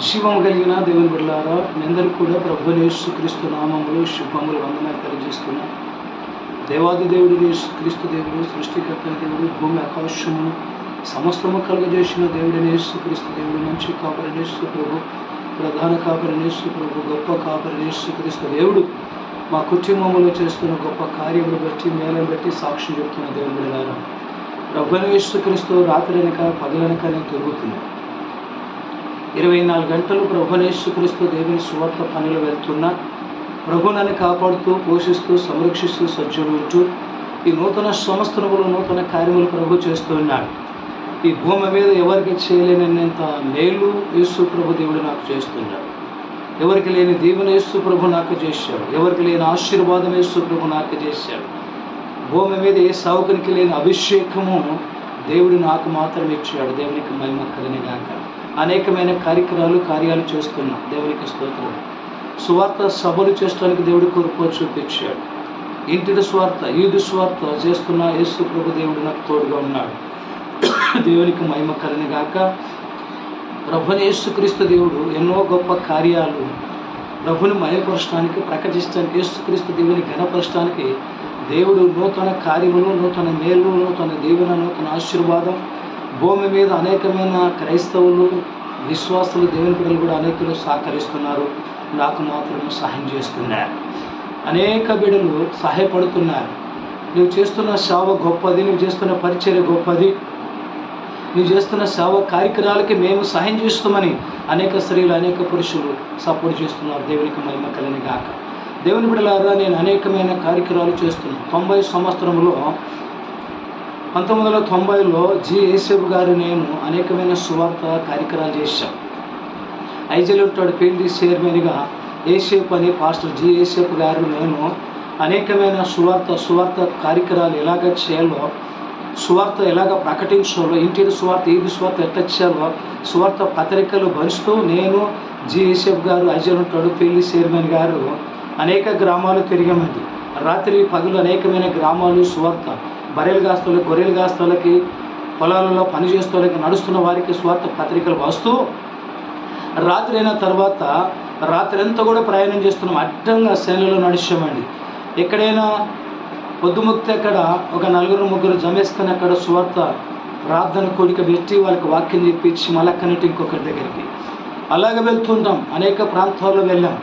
శివం కలిగిన దేవుని బిడ్డలారా మీ అందరికీ కూడా ప్రభు యేసుక్రీస్తు నామములు శుభములు వందనాలు తెలియజేస్తున్నా. దేవాది దేవుడు యేసుక్రీస్తు దేవుడు సృష్టికర్త దేవుడు భూమి ఆకాశమును సమస్తము కలుగజేసిన దేవుడిని యేసుక్రీస్తు దేవుడు మంచి కాపరి ప్రభు ప్రధాన కాపరి ప్రభు గొప్ప కాపరి యేసుక్రీస్తు దేవుడు మా కుటుంబంలో చేస్తున్న గొప్ప కార్యములు బట్టి మేలను బట్టి సాక్షి చెప్తున్న దేవుని బిడ్డలారా ప్రభు యేసుక్రీస్తు రాత్రి వెనక పగలనక నేను తిరుగుతున్నాను. ఇరవై నాలుగు గంటలు ప్రభునేశ్వరిస్తూ దేవుని సువార్త పనులు వెళ్తున్నా ప్రభు నన్ను కాపాడుతూ పోషిస్తూ సంరక్షిస్తూ సజ్జులు ఉంటూ ఈ నూతన సంవత్సరములు నూతన కార్యములు ప్రభు చేస్తూ ఉన్నాడు. ఈ భూమి మీద ఎవరికి చేయలేనంత మేలు యేసు ప్రభు దేవుడు నాకు చేస్తున్నాడు. ఎవరికి లేని దీవెన యేసు ప్రభు నాకు చేశాడు. ఎవరికి లేని ఆశీర్వాదం యేసు ప్రభు నాకు చేశాడు. భూమి మీద ఏ సావుకునికి లేని అభిషేకము దేవుడు నాకు మాత్రం ఇచ్చాడు. దేవునికి మహిమ కలిగిన అనేకమైన కార్యక్రమాలు కార్యాలు చేస్తున్నాం. దేవునికి స్తోత్రం. సువార్త సభలు చేసడానికి దేవుడు కొరకు చూపించాడు. ఇంటిని స్వార్థ ఈదు స్వార్థ చేస్తున్న యేసు ప్రభు దేవుడు నాకు తోడుగా ఉన్నాడు. దేవునికి మహిమ కలిని గాక ప్రభుని యేసుక్రీస్తు దేవుడు ఎన్నో గొప్ప కార్యాలు ప్రభుని మయపరచడానికి ప్రకటించడానికి యేసుక్రీస్తు దేవుని ఘనపరచడానికి దేవుడు నూతన కార్యములు నూతన మేలు నూతన దీవెన నూతన ఆశీర్వాదం భూమి మీద అనేకమైన క్రైస్తవులు విశ్వాసులు దేవుని బిడ్డలు కూడా అనేకులు సహకరిస్తున్నారు. నాకు మాత్రం సహాయం చేస్తున్నారు. అనేక బిడ్డలు సహాయపడుతున్నారు. నువ్వు చేస్తున్న సేవ గొప్పది నువ్వు చేస్తున్న పరిచర్య గొప్పది. నువ్వు చేస్తున్న సేవ కార్యక్రమాలకి మేము సహాయం చేస్తామని అనేక స్త్రీలు అనేక పురుషులు సపోర్ట్ చేస్తున్నారు. దేవునికి మహిమ కలిని గాక. దేవుని బిడ్డలారా నేను అనేకమైన కార్యక్రమాలు చేస్తున్నాను. తొంభై సంవత్సరంలో పంతొమ్మిది వందల తొంభైలో జి. ఏసేపు గారు నేను అనేకమైన సువార్త కార్యక్రమాలు చేశాం. ఐజలుట్టాడు పెళ్ళి చైర్మన్గా ఏసేపు అని పాస్టర్ జి. ఏసేపు గారు నేను అనేకమైన సువార్త సువార్త కార్యక్రమాలు ఎలాగ చేయాలో సువార్త ఎలాగ ప్రకటించాలో ఇంటిది సువార్త ఈది సువార్త ఎట్లా చేయాలో సువార్త పత్రికలు భరిస్తూ నేను జి. గారు ఐజలుట్టాడు పెళ్ళి చైర్మన్ గారు అనేక గ్రామాలు తిరిగామండి. రాత్రి పగులు అనేకమైన గ్రామాలు సువార్త బర్రెలు కాస్తలకి గొర్రెలు కాస్తలకి పొలాలలో పని చేస్తోళ్ళకి నడుస్తున్న వారికి స్వార్థ పత్రికలు వస్తూ రాత్రి అయిన తర్వాత రాత్రి అంతా కూడా ప్రయాణం చేస్తున్నాం. అడ్డంగా శైలిలో నడిచామండి. ఎక్కడైనా పొద్దుముక్తి అక్కడ ఒక నలుగురు ముగ్గురు జమేసుకొని అక్కడ స్వార్థ ప్రార్థన కోరిక పెట్టి వాళ్ళకి వాక్యం చెప్పించి మళ్ళక్కనట్టు ఇంకొకరి దగ్గరికి. అలాగ వెళ్తుంటాం. అనేక ప్రాంతాల్లో వెళ్ళాం.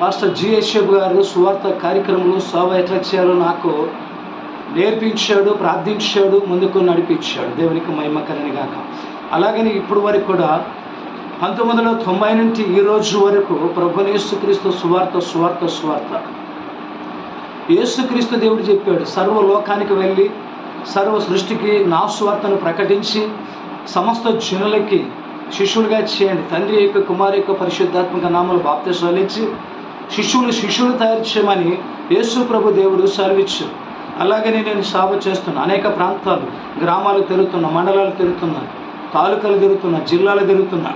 మాస్టర్ జిఎస్ఎఫ్ గారు సువార్త కార్యక్రమంలో సేవ ఎట్లా చేయాలో నాకు నేర్పించాడు ప్రార్థించాడు ముందుకు నడిపించాడు. దేవునికి మహిమ కలిని గాక. అలాగని ఇప్పుడు వరకు కూడా పంతొమ్మిది వందల తొంభై నుండి ఈ రోజు వరకు ప్రభునేసుక్రీస్తు సువార్త సువార్త సువార్త. యేసుక్రీస్తు దేవుడు చెప్పాడు సర్వ లోకానికి వెళ్ళి సర్వ సృష్టికి నా సువార్తను ప్రకటించి సమస్త జనులకి శిష్యులుగా చేయండి. తండ్రి యొక్క కుమారి యొక్క పరిశుద్ధాత్మక నామలు బాప్తిసాలు శిష్యులు శిష్యులు తయారు చేయమని యేసు ప్రభు దేవుడు సెలవిచ్చారు అలాగనే నేను సేవ చేస్తున్నా అనేక ప్రాంతాలు గ్రామాలు తిరుగుతున్నా మండలాలు తిరుగుతున్నా తాలూకాలు తిరుగుతున్నా జిల్లాలు తిరుగుతున్నా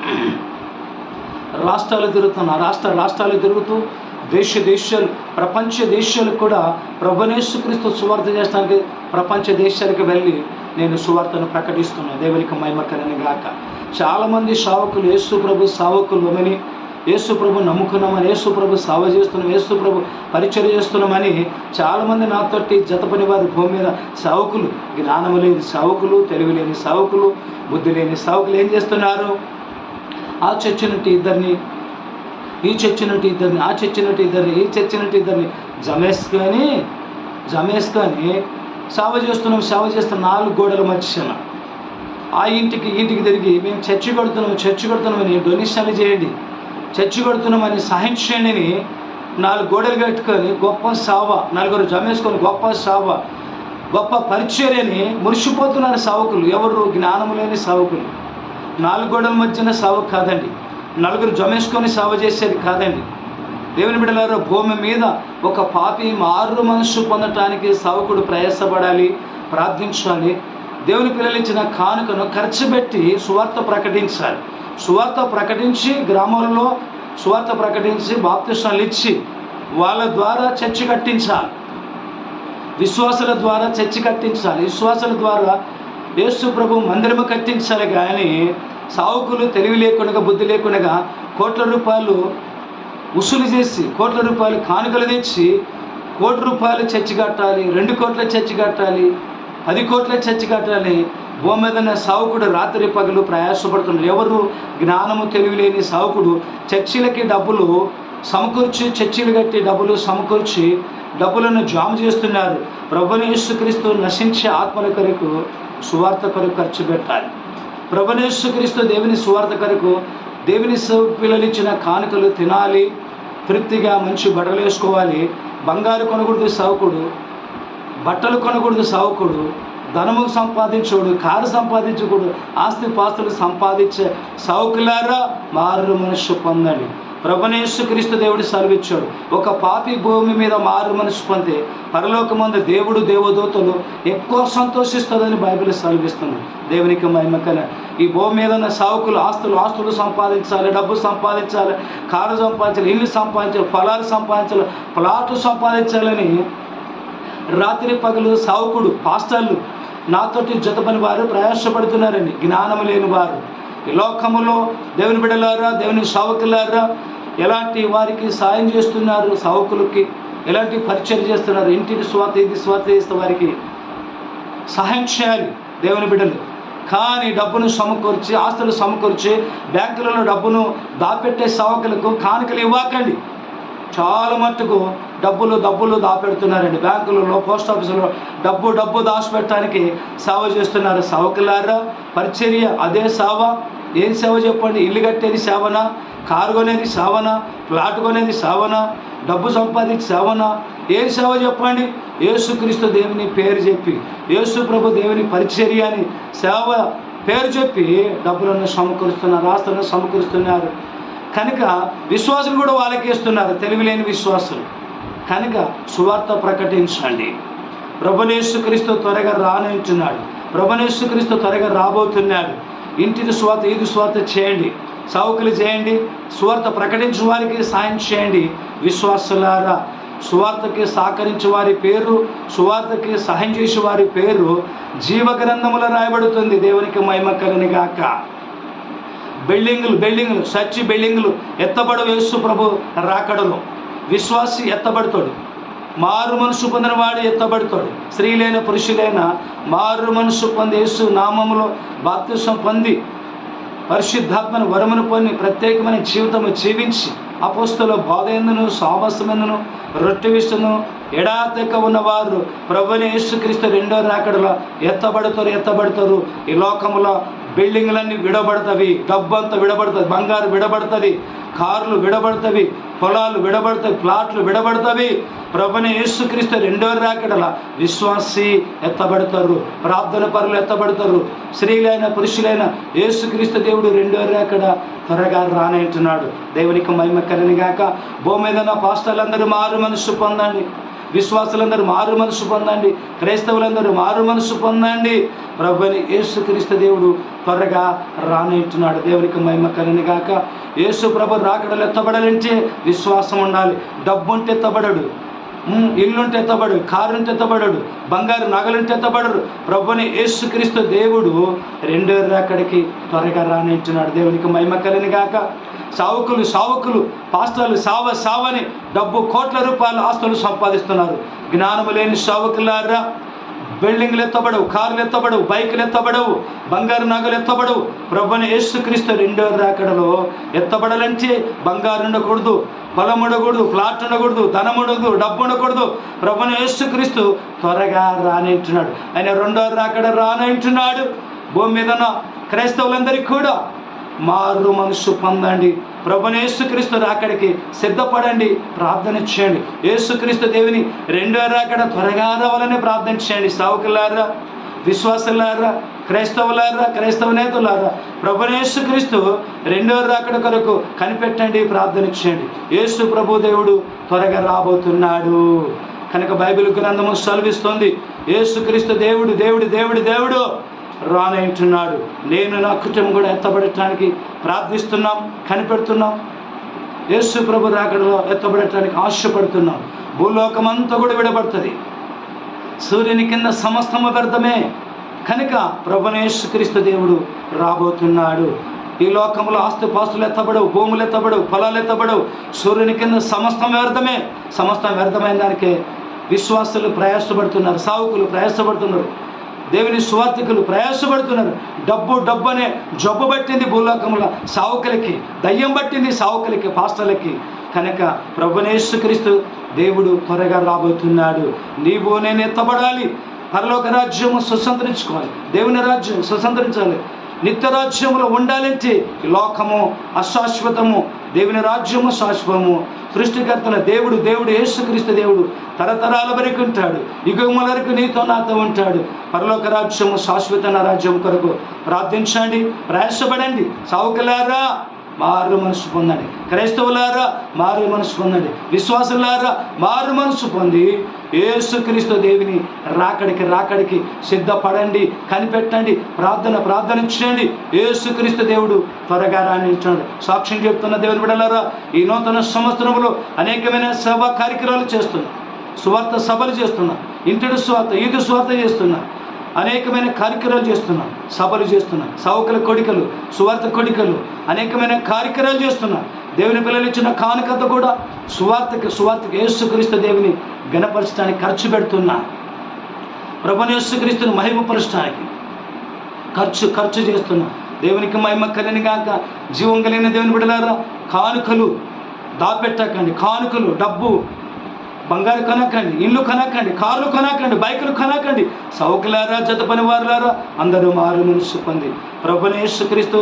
రాష్ట్రాలు తిరుగుతున్నా రాష్ట్ర రాష్ట్రాలు తిరుగుతూ దేశ దేశాలు ప్రపంచ దేశాలకు కూడా ప్రభునేశ్వరిస్తూ సువార్త చేస్తానికి ప్రపంచ దేశాలకు వెళ్ళి నేను సువార్తను ప్రకటిస్తున్నాను దేవునికి మహిమకరని గాక. చాలామంది సావకులు యేసు ప్రభు సావకులు అని యేసుప్రభు నమ్ముకున్నామని యేసుప్రభు సేవ చేస్తున్నాం యేసుప్రభు పరిచయం చేస్తున్నామని చాలామంది నాతోటి జతపని వారి భూమి మీద సావకులు జ్ఞానము లేని సావకులు తెలివి లేని సావకులు బుద్ధి లేని సావకులు ఏం చేస్తున్నారు? ఆ చర్చ నుండి ఇద్దరిని ఈ చర్చ నుండి ఇద్దరిని ఆ చర్చ నుండి ఇద్దరిని ఈ చర్చ నుండి ఇద్దరిని జమేష్ కానీ సేవ చేస్తున్నాం సేవ చేస్తున్న నాలుగు గోడల మధ్యన. ఆ ఇంటికి ఇంటికి తిరిగి మేము చర్చి కడుతున్నాము చర్చి కొడుతున్నామని డొనేషన్లు చేయండి. చర్చి కొడుతున్నామని సహాయం నాలుగు గోడలు కట్టుకొని గొప్ప సావ నలుగురు జమేసుకొని గొప్ప సావ గొప్ప పరిచర్యని మురిసిపోతున్నారు సావకులు. ఎవరు? జ్ఞానం లేని సావకులు. నాలుగు గోడల మధ్యన సావు కాదండి. నలుగురు జమేసుకొని సావ చేసేది కాదండి. దేవుని బిడ్డలారా భూమి మీద ఒక పాపి మారు మనసు పొందటానికి సావకుడు ప్రయాసపడాలి ప్రార్థించాలి. దేవుని పిల్లలు ఇచ్చిన కానుకను ఖర్చు పెట్టి సువార్త ప్రకటించాలి. సువార్త ప్రకటించి గ్రామాల్లో సువార్త ప్రకటించి బాప్తిష్టాలు ఇచ్చి వాళ్ళ ద్వారా చర్చి కట్టించాలి. విశ్వాసుల ద్వారా చర్చి కట్టించాలి. విశ్వాసుల ద్వారా యేసు ప్రభు మందిరము కట్టించాలి కానీ సావుకులు తెలివి లేకుండా బుద్ధి లేకుండా కోట్ల రూపాయలు వసూలు చేసి కోట్ల రూపాయలు కానుకలు తెచ్చి కోటి రూపాయలు చర్చి కట్టాలి రెండు కోట్ల చర్చి కట్టాలి పది కోట్ల చర్చి కట్టాలి భూమి మీద సావుకుడు రాత్రి పగలు ప్రయాసపడుతున్నాడు ఎవరు జ్ఞానము తెలివిలేని సావుకుడు చర్చిలకి డబ్బులు సమకూర్చి చర్చిలు కట్టి డబ్బులు సమకూర్చి డబ్బులను జామ చేస్తున్నారు. ప్రభుని నశించే ఆత్మల కొరకు సువార్త కొరకు ఖర్చు పెట్టాలి. ప్రభుని దేవుని సువార్త కొరకు దేవుని పిల్లలు ఇచ్చిన కానుకలు తినాలి. తృప్తిగా మంచి బట్టలు వేసుకోవాలి. బంగారు కొనకూడదు సావుకుడు బట్టలు కొనకూడదు సావుకుడు ధనము సంపాదించుకోడు కారు సంపాదించకూడదు ఆస్తి పాస్తులు సంపాదించే సౌకులారా మారు మనుషు పొందండి. ప్రభునేశ్వ క్రీస్తు దేవుడు సెలవిచ్చాడు. ఒక పాపి భూమి మీద మారు మనసు పొందే పరలోకమందు దేవుడు దేవదూతలు ఎక్కువ సంతోషిస్తుందని బైబిల్ సెలవిస్తుంది. దేవునికి మహిమకన ఈ భూమి మీద ఉన్న సావుకులు ఆస్తులు ఆస్తులు సంపాదించాలి డబ్బు సంపాదించాలి కారు సంపాదించాలి ఇల్లు సంపాదించాలి ఫలాలు సంపాదించాలి ప్లాట్లు సంపాదించాలని రాత్రి పగలు సావుకుడు పాస్టర్లు నాతోటి జతపని వారు ప్రయాసపడుతున్నారండి జ్ఞానము లేని వారు. ఈ లోకములో దేవుని బిడలారా దేవుని సావకులారా ఎలాంటి వారికి సాయం చేస్తున్నారు సావకులకి? ఎలాంటి పరిచయం చేస్తున్నారు? ఇంటికి స్వాత ఇది స్వాత చేస్తే వారికి సహాయం చేయాలి దేవుని బిడ్డలు. కానీ డబ్బును సమకూర్చి ఆస్తులు సమకూర్చి బ్యాంకులలో డబ్బును దాపెట్టే సావకులకు కానుకలు ఇవ్వకండి. చాలా మట్టుకు డబ్బులు డబ్బులు దాపెడుతున్నారండి. బ్యాంకులలో పోస్ట్ ఆఫీసులో డబ్బు డబ్బు దాచిపెట్టడానికి సేవ చేస్తున్నారు. సేవకులారా పరిచర్య అదే సేవ. ఏం సేవ చెప్పండి? ఇల్లు కట్టేది సేవనా? కారు కొనేది సేవనా? ఫ్లాట్ కొనేది సేవనా? డబ్బు సంపాదించి సేవనా? ఏం సేవ చెప్పండి? యేసుక్రీస్తు దేవుని పేరు చెప్పి యేసు ప్రభు దేవుని పరిచర్య అని సేవ పేరు చెప్పి డబ్బులను సమకూరుస్తున్నారు ఆస్తులను సమకూరుస్తున్నారు. కనుక విశ్వాసులు కూడా వాళ్ళకి ఇస్తున్నారు తెలివిలేని విశ్వాసులు. కనుక సువార్త ప్రకటించండి. ప్రభునేశ్వక్రీస్తు త్వరగా రానంటున్నాడు ప్రభునేశ్వక్రీస్తు త్వరగా రాబోతున్నాడు. ఇంటిని స్వార్థ ఇది స్వార్థ చేయండి. సౌకులు చేయండి. సువార్త ప్రకటించు వారికి సాయం చేయండి. విశ్వాసులారా సువార్తకి సహకరించే వారి పేరు సువార్తకి సహాయం చేసే వారి పేరు జీవగ్రంథములో రాయబడుతుంది. దేవునికి మహిమ కలని గాక బిల్డింగులు బిల్డింగులు సచ్చి బిల్డింగులు ఎత్తబడు యేసు ప్రభు రాకడలో. విశ్వాసి ఎత్తబడతాడు. మారు మనసు పొందిన వాడు ఎత్తబడతాడు. స్త్రీలైన పురుషులైన మారు మనసు పొంది యేసు నామములో బాప్తిసం పొంది పరిశుద్ధాత్మను వరమును పొంది ప్రత్యేకమైన జీవితము జీవించి అపోస్తుల బోధయందును సామస్యమందును రొట్టె విషను ఎడాతెక్క ఉన్నవారు ప్రభుని యేసుక్రీస్తు రెండో రాకడలో ఎత్తబడతారు ఎత్తబడతారు ఈ లోకంలో బిల్డింగ్లన్నీ విడబడతవి డబ్బంతా విడబడుతుంది బంగారు విడబడుతుంది కార్లు విడబడతవి పొలాలు విడబడతాయి ప్లాట్లు విడబడతవి. ప్రభుని యేసుక్రీస్తు రెండో రాకడల విశ్వాసి ఎత్తబడతారు ప్రార్థన పరులు ఎత్తబడతారు. స్త్రీలైన పురుషులైన యేసుక్రీస్తు దేవుడు రెండో రాకడ త్వరగా రానంటున్నాడు. దేవునికి మహిమ కలిని గాక. భూమి మీద పాస్టర్లందరూ మారు మనసు పొందండి. విశ్వాసులందరూ మారు మనసు పొందండి. క్రైస్తవులందరూ మారు మనసు పొందండి. ప్రభుని యేసుక్రీస్తు దేవుడు త్వరగా రానంటున్నాడు దేవునికి మహిమ కలిని గాక. యేసు ప్రభు రాకడలు ఎత్తబడాలంటే విశ్వాసం ఉండాలి. డబ్బు ఉంటే ఎత్తబడడు ఇల్లుంటే ఎత్తబడు కారుంటే ఎత్తబడడు. బంగారు నగలుంటే ఎత్తబడరు ప్రభుని యేసుక్రీస్తు దేవుడు రెండో రాకడికి త్వరగా రానంటున్నాడు దేవునికి మహిమ కలిని గాక. సావుకులు సావుకులు పాస్టర్లు సావ సావని డబ్బు కోట్ల రూపాయల ఆస్తులు సంపాదిస్తున్నారు. జ్ఞానము లేని సావుకులారా బిల్డింగ్లు ఎత్తబడవు కార్లు ఎత్తబడవు బైకులు ఎత్తబడవు బంగారు నగలు ఎత్తబడవు. ప్రభుని యేసుక్రీస్తు రెండో రాకడలో ఎత్తబడాలంటే బంగారు ఉండకూడదు పొలం ఉండకూడదు ఫ్లాట్ ఉండకూడదు ధనం ఉండకూడదు డబ్బు ఉండకూడదు. ప్రభుని యేసుక్రీస్తు త్వరగా రానంటున్నాడు ఆయన రెండో రాకడ రానంటున్నాడు భూమి మీద ఉన్న క్రైస్తవులందరికీ కూడా మారు మనసు పొందండి. ప్రభునేసుక్రీస్తు రాకడికి సిద్ధపడండి ప్రార్థన చేయండి. యేసుక్రీస్తు దేవుని రెండో రాకడ త్వరగా రావాలని ప్రార్థన చేయండి. సావుకులారా విశ్వాసులారా క్రైస్తవులారా క్రైస్తవ నేతలారా ప్రభునేసుక్రీస్తు రెండో రాకడ కొరకు కనిపెట్టండి ప్రార్థన చేయండి. యేసు ప్రభు దేవుడు త్వరగా రాబోతున్నాడు. కనుక బైబిల్ గ్రంథము సెలవిస్తోంది. యేసుక్రీస్తు దేవుడు దేవుడు దేవుడు దేవుడు. రానంటున్నాడు నేను నా కుటుంబం కూడా ఎత్తబడటానికి ప్రార్థిస్తున్నాం కనిపెడుతున్నాం. యేసు ప్రభు రాకడలో ఎత్తబడటానికి ఆశపడుతున్నాం. భూలోకమంతా కూడా విడబడుతుంది. సూర్యుని కింద సమస్తము వ్యర్థమే. కనుక ప్రభునేశ్వక్రీస్తు దేవుడు రాబోతున్నాడు. ఈ లోకంలో ఆస్తి పాస్తులు ఎత్తబడవు భూములు ఎత్తబడవు పొలాలు ఎత్తబడవు. సూర్యుని కింద సమస్తం వ్యర్థమే. సమస్తం వ్యర్థమైన దానికే విశ్వాసులు ప్రయాసపడుతున్నారు సావుకులు ప్రయాసపడుతున్నారు. దేవుని స్వార్థికులు ప్రయాసపడుతున్నారు. డబ్బు డబ్బు అనే జబ్బు పట్టింది భూలోకంలో సావుకులకి దయ్యం పట్టింది సావుకులకి పాస్టర్లకి. కనుక ప్రభునేశ్వక్రీస్తు దేవుడు త్వరగా రాబోతున్నాడు. నీవు నేను ఎత్తబడాలి. పరలోక రాజ్యము సుసంతరించుకోవాలి దేవుని రాజ్యం సుసంతరించాలి నిత్యరాజ్యములో ఉండాలంటే లోకము అశాశ్వతము దేవుని రాజ్యము శాశ్వతము. సృష్టికర్తన దేవుడు దేవుడు యేసుక్రీస్తు దేవుడు తరతరాల వరకు ఉంటాడు. యుగముల వరకు నీతో నాతో ఉంటాడు. పరలోక రాజ్యము శాశ్వత రాజ్యం కొరకు ప్రార్థించండి ప్రయాసపడండి. సావుకలారా మారు మనసు పొందండి. క్రైస్తవులారా మారు మనసు పొందండి. విశ్వాసులారా మారు మనసు పొంది ఏసుక్రీస్తు దేవిని రాకడికి రాకడికి సిద్ధపడండి కనిపెట్టండి ప్రార్థన ప్రార్థన చేయండి. ఏసుక్రీస్తు దేవుడు త్వరగా రాణించాడు. సాక్ష్యం చెప్తున్న దేవుని బిడలారా ఈ నూతన సంవత్సరంలో అనేకమైన సభ కార్యక్రమాలు చేస్తున్నా. సువార్త సభలు చేస్తున్నా. ఇంటిడి స్వార్థ ఈదు స్వార్థ చేస్తున్నా. అనేకమైన కార్యక్రమాలు చేస్తున్నాం. సభలు చేస్తున్నాం. సౌకల కొడికలు సువార్త కొడికలు అనేకమైన కార్యక్రమాలు చేస్తున్నాం. దేవుని పిల్లలు ఇచ్చిన కానుకత కూడా సువార్తకి సువార్తకి యేసుక్రీస్తు దేవుని గణపరచడానికి ఖర్చు పెడుతున్నా. ప్రభుని యేసుక్రీస్తుని మహిమపరచడానికి ఖర్చు ఖర్చు చేస్తున్నా. దేవునికి మహిమ కలిని గాక జీవం కలిగిన దేవుని బిడలారా కానుకలు దాపెట్టకండి కానుకలు డబ్బు బంగారు కొనకండి ఇల్లు కొనకండి కార్లు కొనకండి బైకులు కొనకండి సౌకులారా జత పని వారులారా అందరూ మారు మనసు పొంది. ప్రభుని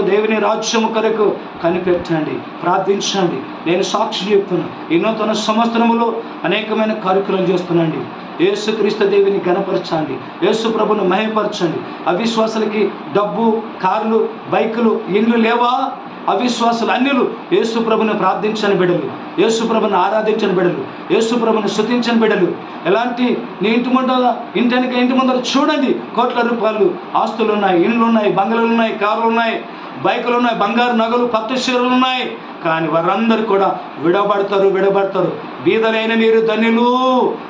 దేవుని రాజ్యము కొరకు కనిపెట్టండి ప్రార్థించండి. నేను సాక్షి చెప్తున్నాను ఎన్నో తన సంవత్సరములో అనేకమైన కార్యక్రమం చేస్తున్నాండి. యేసుక్రీస్తు దేవిని గణపరచండి యేసు ప్రభును మహిమపరచండి. అవిశ్వాసులకి డబ్బు కార్లు బైకులు ఇండ్లు లేవా? అవిశ్వాసులు అన్యులు యేసు ప్రభుని ప్రార్థించని బిడలు యేసు ప్రభుని ఆరాధించని బిడలు యేసుప్రభను ప్రభుని బిడలు. ఎలాంటి నీ ఇంటి ముందర ఇంటికి ఇంటి ముందర చూడండి. కోట్ల రూపాయలు ఆస్తులు ఉన్నాయి ఇండ్లు ఉన్నాయి బంగ్లాలు ఉన్నాయి కార్లు ఉన్నాయి బైకులు ఉన్నాయి బంగారు నగలు పత్తి చీరలు ఉన్నాయి కానీ వారందరూ కూడా విడబడతారు విడబడతారు బీదలైన మీరు ధనులు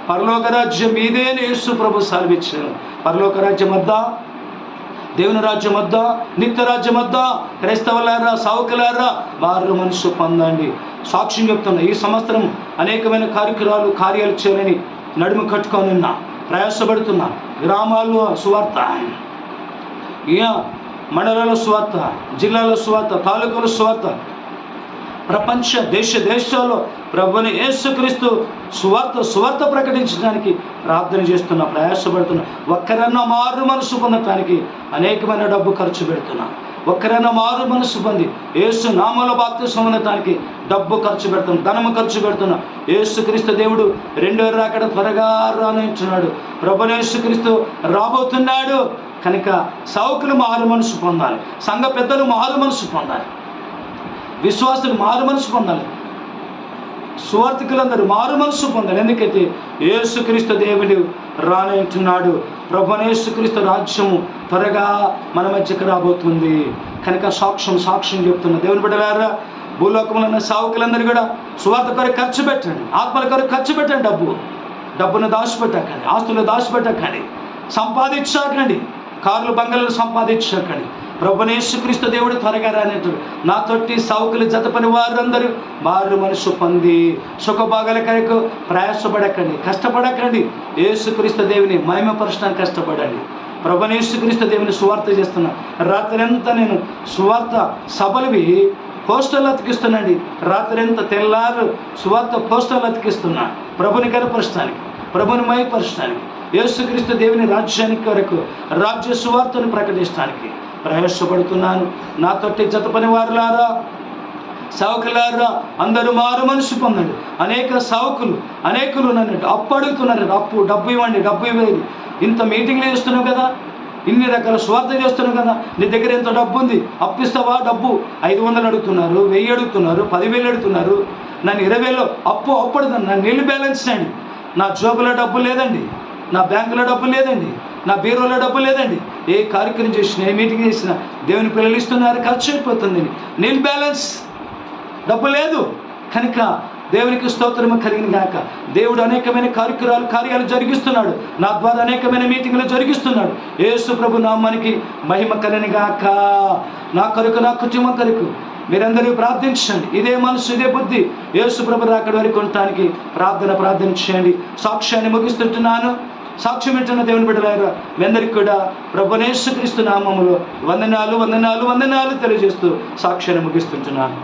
పరలోక రాజ్యం మీదే అని యేసు ప్రభు సెలవిచ్చారు. పరలోక రాజ్యం వద్ద? దేవుని రాజ్యం వద్ద నిత్య రాజ్యం వద్ద క్రైస్తవులారా సావుకులారా వారు మనసు పొందండి. సాక్ష్యం చెప్తున్నా ఈ సంవత్సరం అనేకమైన కార్యక్రమాలు కార్యాలు చేయాలని నడుము కట్టుకొని ఉన్నా ప్రయాసపడుతున్నా గ్రామాల్లో సువార్త. ఇక మండలాల స్వార్థ జిల్లాల స్వార్థ తాలూకాల స్వార్థ ప్రపంచ దేశ దేశాల్లో ప్రభుని యేసుక్రీస్తు సువార్త సువార్త ప్రకటించడానికి ప్రార్థన చేస్తున్నా ప్రయాసపడుతున్నా ఒక్కరన్నా మారు మనసు పొందటానికి అనేకమైన డబ్బు ఖర్చు పెడుతున్నా. ఒక్కరైనా మారు మనసు పొంది ఏసు నామల బాప్తిసం పొందటానికి డబ్బు ఖర్చు పెడుతున్నా ధనము ఖర్చు పెడుతున్నా. ఏసుక్రీస్తు దేవుడు రెండో రాకడ త్వరగా రానించున్నాడు ప్రభుని యేసుక్రీస్తు రాబోతున్నాడు. కనుక సౌకులు మారు మనసు పొందాలి. సంఘ పెద్దలు మారు మనసు పొందాలి. విశ్వాసులు మారు మనసు పొందాలి. సువార్థికులందరూ మారు మనసు పొందాలి. ఎందుకంటే యేసుక్రీస్తు దేవుడు రానంటున్నాడు ప్రభునేసుక్రీస్తు రాజ్యము త్వరగా మన మధ్యకు రాబోతుంది. కనుక సాక్ష్యం సాక్ష్యం చెప్తున్న దేవుని బిడ్డలారా భూలోకంలో ఉన్న సావుకులందరూ కూడా సువార్త కొరకు ఖర్చు పెట్టండి. ఆత్మల కొరకు ఖర్చు పెట్టండి డబ్బు. డబ్బును దాచిపెట్టకండి ఆస్తులు దాచిపెట్టకండి సంపాదించాకండి. కార్లు బంగళలు సంపాదించాకండి. ప్రభునేసుక్రీస్తు దేవుడు త్వరగా రానట్టు నా తొట్టి సావుకులు జతపని వారందరూ మారు మనసు పొంది సుఖభాగాల కొరకు ప్రయాసపడకండి కష్టపడకండి. యేసుక్రీస్తు దేవుని మహిమపరచడానికి కష్టపడండి. ప్రభునేసుక్రీస్తు దేవుని సువార్త చేస్తున్నా. రాత్రంతా నేను సువార్త సభలువి పోస్టర్లు అతికిస్తున్నాండి. రాత్రంతా తెల్లారు సువార్త పోస్టర్లు అతికిస్తున్నా. ప్రభుని కనపరచడానికి ప్రభుని మయపరచడానికి యేసుక్రీస్తు దేవుని రాజ్యానికి వరకు రాజ్య సువార్తను ప్రకటించడానికి. ప్రవేశపడుతున్నాను నా తోటి జత పని వారులారా సావుకులారా అందరూ మారు మనసు పొందండి. అనేక సావుకులు అనేకులు నన్ను అప్పు అడుగుతున్నారు అప్పు డబ్బు ఇవ్వండి డబ్బు ఇవ్వండి ఇంత మీటింగ్లు చేస్తున్నావు కదా ఇన్ని రకాల స్వార్థ చేస్తున్నావు కదా నీ దగ్గర ఎంత డబ్బు ఉంది అప్పిస్తావా డబ్బు? ఐదు వందలు అడుగుతున్నారు వెయ్యి అడుగుతున్నారు పదివేలు అడుగుతున్నారు. నన్ను ఇరవై అప్పు అప్పు నన్ను నీళ్ళు బ్యాలెన్స్ అండి నా జోబులో డబ్బు లేదండి నా బ్యాంకులో డబ్బు లేదండి. నా బీరోలో డబ్బు లేదండి. ఏ కార్యక్రమం చేసినా ఏ మీటింగ్ చేసినా దేవుని పిల్లలు ఇస్తున్నారు ఖర్చు అయిపోతుందండి నీల్ బ్యాలెన్స్ డబ్బు లేదు. కనుక దేవునికి స్తోత్రము కలిగిన గాక దేవుడు అనేకమైన కార్యక్రమాలు కార్యాలు జరిగిస్తున్నాడు. నా ద్వారా అనేకమైన మీటింగ్లు జరిగిస్తున్నాడు. యేసు ప్రభు నామానికి మహిమ కలిగిన గాక. నా కొరకు నా కుటుంబం కొరకు మీరందరూ ప్రార్థించండి. ఇదే మనసు ఇదే బుద్ధి. యేసు ప్రభు రాకడ వరకు ఉండటానికి ప్రార్థన ప్రార్థన చేయండి. సాక్ష్యాన్ని ముగిస్తుంటున్నాను. సాక్ష్యం ఇచ్చిన దేవుని బిడ్డలారా. మీ అందరికి కూడా ప్రభునేశ్వక్రీస్తు నామములో వందనాలు వందనాలు వందనాలు తెలియజేస్తూ సాక్ష్యాన్ని ముగిస్తుంటున్నాను.